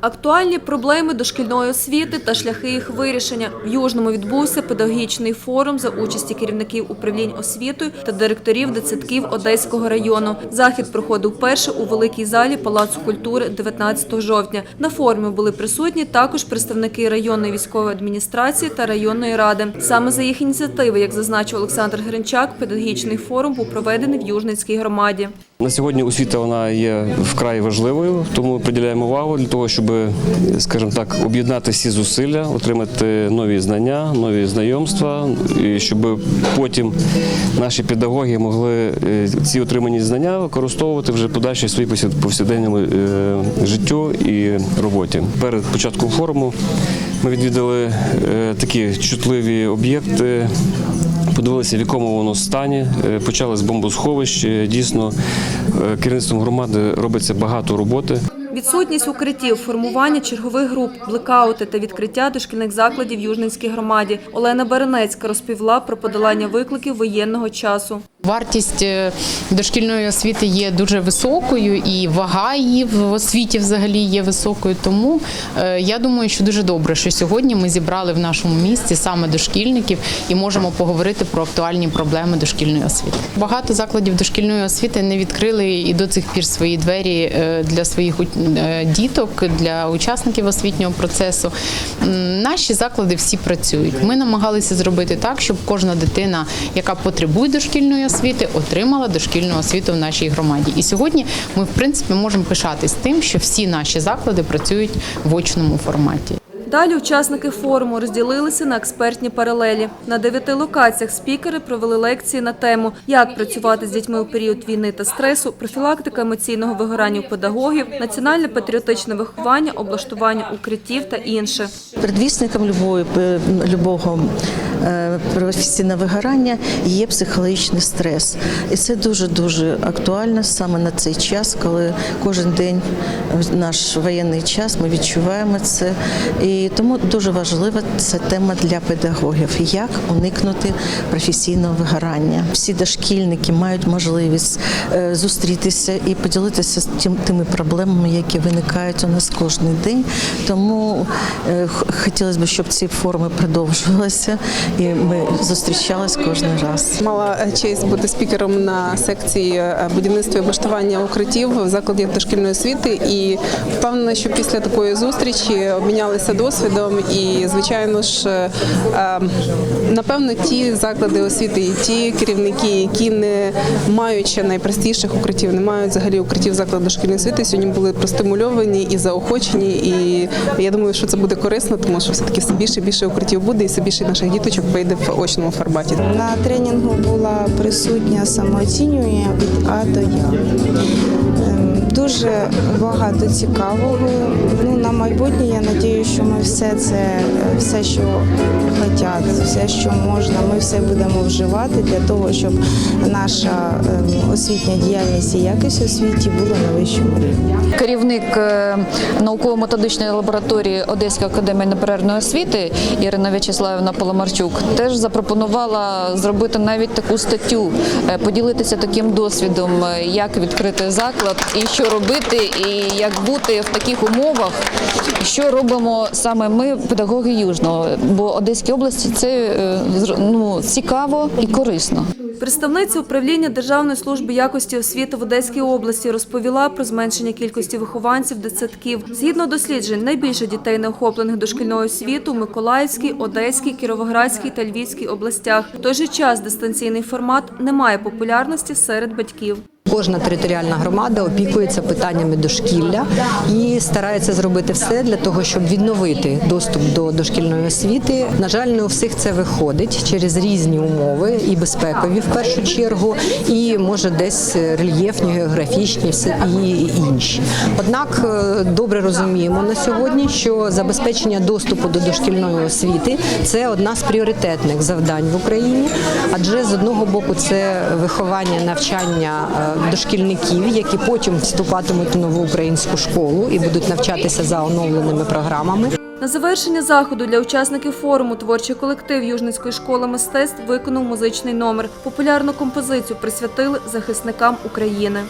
Актуальні проблеми дошкільної освіти та шляхи їх вирішення. В Южному відбувся педагогічний форум за участі керівників управлінь освітою та директорів дитсадків Одеського району. Захід проходив вперше у великій залі Палацу культури 19 жовтня. На форумі були присутні також представники районної військової адміністрації та районної ради. Саме за їх ініціативи, як зазначив Олександр Гринчак, педагогічний форум був проведений в Южницькій громаді. На сьогодні освіта вона є вкрай важливою, тому приділяємо увагу для того, щоб, скажімо так, об'єднати всі зусилля, отримати нові знання, нові знайомства, і щоб потім наші педагоги могли е, ці отримані знання використовувати вже подальші в своїй повсякденному е, життю і роботі. Перед початком форуму ми відвідали е, такі чутливі об'єкти. Подивилися, в якому воно стані. Е, Почали з бомбосховищ. Дійсно, е, керівництвом громади робиться багато роботи. Відсутність укриттів, формування чергових груп, блекаути та відкриття дошкільних закладів в Южненській громаді. Олена Беренецька розповіла про подолання викликів воєнного часу. Вартість е, дошкільної освіти є дуже високою, і вага її в освіті взагалі є високою. Тому е, я думаю, що дуже добре, що сьогодні ми зібрали в нашому місті саме дошкільників і можемо поговорити про актуальні проблеми дошкільної освіти. Багато закладів дошкільної освіти не відкрили і до цих пір свої двері е, для своїх діток, для учасників освітнього процесу. Наші заклади всі працюють. Ми намагалися зробити так, щоб кожна дитина, яка потребує дошкільної освіти, отримала дошкільну освіту в нашій громаді. І сьогодні ми, в принципі, можемо пишатись тим, що всі наші заклади працюють в очному форматі. Далі учасники форуму розділилися на експертні паралелі. На дев'яти локаціях спікери провели лекції на тему як працювати з дітьми у період війни та стресу, профілактика емоційного вигорання у педагогів, національне патріотичне виховання, облаштування укриттів та інше. Предвісником любої, е, любого е, професійного вигорання є психологічний стрес. І це дуже-дуже актуально саме на цей час, коли кожен день наш воєнний час ми відчуваємо це. І тому дуже важлива ця тема для педагогів. Як уникнути професійного вигорання. Всі дошкільники мають можливість е, зустрітися і поділитися з тим- тими проблемами, які виникають у нас кожен день. Тому е, хотілося б, щоб ці форуми продовжувалися і ми зустрічалися кожен раз. Мала е, честь бути спікером на секції е, будівництва і облаштування укриттів в закладах дошкільної освіти і впевнена, що після такої зустрічі обмінялися досвідом. І звичайно ж, е, е, напевно, ті заклади освіти і ті керівники, які не мають ще найпростіших укриттів, не мають взагалі укриттів закладу дошкільної освіти, сьогодні були простимульовані і заохочені. І я думаю, що це буде корисно, тому що все таки все більше і більше укриттів буде, і все більше наших діточок вийде в очному форматі. На тренінгу була присутня самооцінювання від А до Я. Дуже багато цікавого. Ну, на майбутнє я надію, що ми все це, все, що хочуть, все, що можна, ми все будемо вживати для того, щоб наша ем, освітня діяльність і якість освіті була на вищому рівні. Керівник е, науково-методичної лабораторії Одеської академії неперервної освіти Ірина В'ячеславівна Поломарчук теж запропонувала зробити навіть таку статтю, е, поділитися таким досвідом, е, як відкрити заклад і що робити, і як бути в таких умовах, що робимо саме ми, педагоги Южного. Бо Одеській області це е, ну, цікаво і корисно. Представниця управління Державної служби якості освіти в Одеській області розповіла про зменшення кількості вихованців дитсадків. Згідно досліджень, найбільше дітей не охоплених дошкільною освітою в Миколаївській, Одеській, Кіровоградській та Львівській областях. В той же час дистанційний формат не має популярності серед батьків. Кожна територіальна громада опікується питаннями дошкілля і старається зробити все для того, щоб відновити доступ до дошкільної освіти. На жаль, не у всіх це виходить через різні умови, і безпекові в першу чергу, і може десь рельєфні, географічні і інші. Однак е, добре розуміємо на сьогодні, що забезпечення доступу до дошкільної освіти це одна з пріоритетних завдань в Україні, адже з одного боку це виховання навчання е, дошкільників, які потім вступатимуть у нову українську школу і будуть навчатися за оновленими програмами. На завершення заходу для учасників форуму творчий колектив Южницької школи мистецтв виконав музичний номер. Популярну композицію присвятили захисникам України.